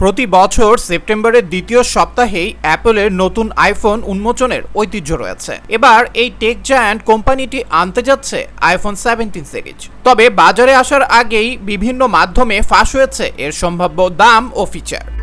প্রতি বছর সেপ্টেম্বরের দ্বিতীয় সপ্তাহেই অ্যাপলের নতুন আইফোন উন্মোচনের ঐতিহ্য রয়েছে। এবার এই টেক জায়ান্ট কোম্পানিটি আনতে যাচ্ছে আইফোন সেভেন্টিন সিরিজ। তবে বাজারে আসার আগেই বিভিন্ন মাধ্যমে ফাঁস হয়েছে এর সম্ভাব্য দাম ও ফিচার।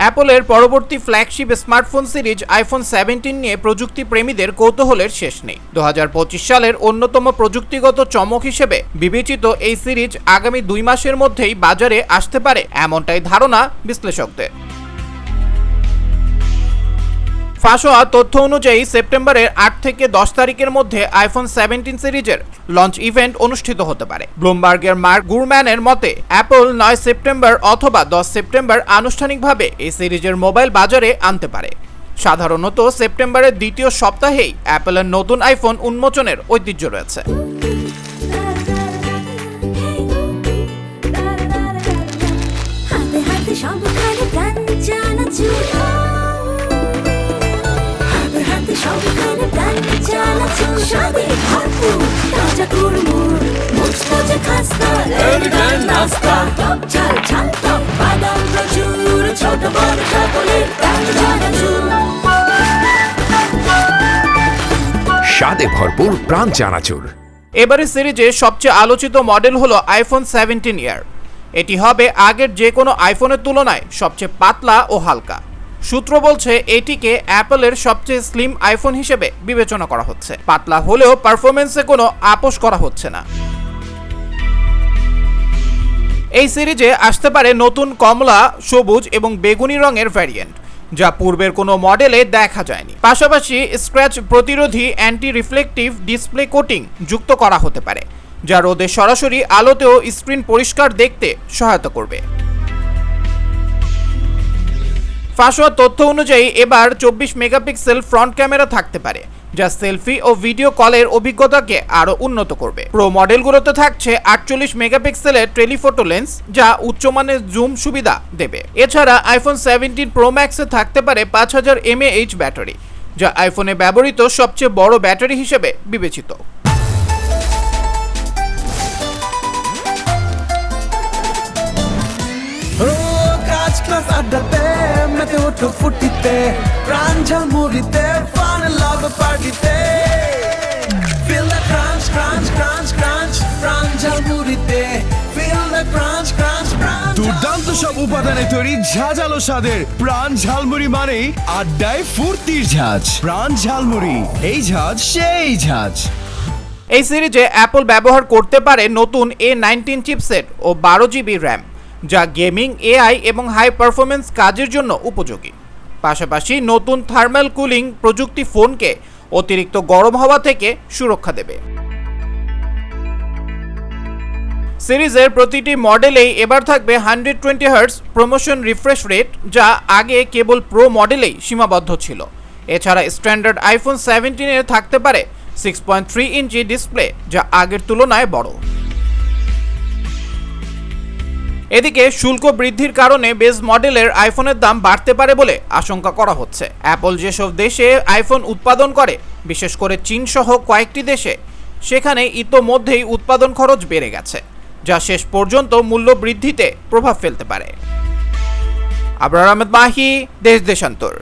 অ্যাপলের পরবর্তী flagship smartphone series iPhone seventeen নিয়ে প্রযুক্তি প্রেমীদের কৌতূহলের শেষ নেই। দু হাজার পঁচিশ সালের অন্যতম প্রযুক্তিগত চমক হিসেবে বিবেচিত এই সিরিজ আগামী দুই মাসের মধ্যেই বাজারে আসতে পারে এমনটাই ধারণা বিশ্লেষকদের। ফাঁস হওয়া তথ্য অনুযায়ী সেপ্টেম্বরের আট থেকে দশ তারিখের মধ্যে আইফোন সেভেন্টিন সিরিজের লঞ্চ ইভেন্ট অনুষ্ঠিত হতে পারে। ব্লুমবার্গের মার্ক গুরম্যানের মতে অ্যাপল নয় সেপ্টেম্বর অথবা দশ সেপ্টেম্বর আনুষ্ঠানিকভাবে এই সিরিজের মোবাইল বাজারে আনতে পারে। সাধারণত সেপ্টেম্বরের দ্বিতীয় সপ্তাহেই অ্যাপলের নতুন আইফোন উন্মোচনের ঐতিহ্য রয়েছে। তাজা কুড়মুড় মুচমুচে খাস্তা লেলিদার নাস্তা টক ঝাল ঝাল টক বাদাম প্রচুর ছোট বড় সকলের স্বাদে ভরপুর প্রাণ চানাচুর এবারের সিরিজে সবচেয়ে আলোচিত মডেল হলো আইফোন সেভেন্টিন ইয়ার এটি হবে আগের যে কোনো আইফোনের তুলনায় সবচেয়ে পাতলা ও হালকা। সূত্র বলছে, এটিকে অ্যাপলের সবচেয়ে স্লিম আইফোন হিসেবে বিবেচনা করা হচ্ছে। পাতলা হলেও পারফরমেন্সে কোনো আপোষ করা হচ্ছে না। এই সিরিজে আসতে পারে নতুন কমলা, সবুজ এবং বেগুনি রঙের ভ্যারিয়েন্ট যা পূর্বের কোনো মডেলে দেখা যায়নি। পাশাপাশি স্ক্র্যাচ প্রতিরোধী অ্যান্টি রিফ্লেকটিভ ডিসপ্লে কোটিং যুক্ত করা হতে পারে, যা রোদে সরাসরি আলোতেও স্ক্রিন পরিষ্কার দেখতে সহায়তা করবে। ফাঁস হওয়া তথ্য অনুযায়ী এবার চব্বিশ মেগাপিক্সেল ফ্রন্ট ক্যামেরা থাকতে পারে, যা সেলফি ও ভিডিও কলের অভিজ্ঞতাকে আরও উন্নত করবে। প্রো মডেলগুলোতে থাকছে আটচল্লিশ মেগাপিক্সেলের টেলিফোটো লেন্স, যা উচ্চমানের জুম সুবিধা দেবে। এছাড়া আইফোন সেভেন্টিন প্রো ম্যাক্সে থাকতে পারে পাঁচ হাজার এমএএইচ ব্যাটারি, যা আইফোনে ব্যবহৃত সবচেয়ে বড় ব্যাটারি হিসেবে বিবেচিত। ক্লাস আড্ডাতে মেতে ওঠো ফুটিতে প্রাণ ঝালমুড়িতে ফান লাভ পার্টিতে Feel the crunch, crunch, crunch, crunch প্রাণ ঝালমুড়িতে Feel the crunch, crunch, crunch দুর্দান্ত সব উপাদানে তৈরি ঝাঁঝালো স্বাদের প্রাণ ঝালমুড়ি মানেই আড্ডায় ফুর্তির ঝাঁজ। প্রাণ ঝালমুড়ি এই ঝাঁজ সেই ঝাঁজ। এই সিরিজে অ্যাপল ব্যবহার করতে পারে নতুন এ নাইনটিন চিপসেট ও বারো জিবি র্যাম যা গেমিং, এআই এবং হাই পারফরমেন্স কাজের জন্য উপযোগী। পাশাপাশি নতুন থার্মাল কুলিং প্রযুক্তি ফোনকে অতিরিক্ত গরম হওয়া থেকে সুরক্ষা দেবে। সিরিজের প্রতিটি মডেলেই এবার থাকবে hundred twenty hertz promotion refresh rate, যা আগে কেবল প্রো মডেলেই সীমাবদ্ধ ছিল। এছাড়া স্ট্যান্ডার্ড আইফোন সেভেন্টিনের থাকতে পারে six point three inch display, যা আগের তুলনায় বড়। এদিকে শুল্ক বৃদ্ধির কারণে বেস মডেলের আইফোনের দাম বাড়তে পারে বলে আশঙ্কা করা হচ্ছে। অ্যাপল যেসব দেশে আইফোন উৎপাদন করে, বিশেষ করে চীন সহ কয়েকটি দেশে, সেখানে ইতোমধ্যেই উৎপাদন খরচ বেড়ে গেছে, যা শেষ পর্যন্ত মূল্য বৃদ্ধিতে প্রভাব ফেলতে পারে। আবরার আহমেদ মাহি, দেশ দেশান্তর।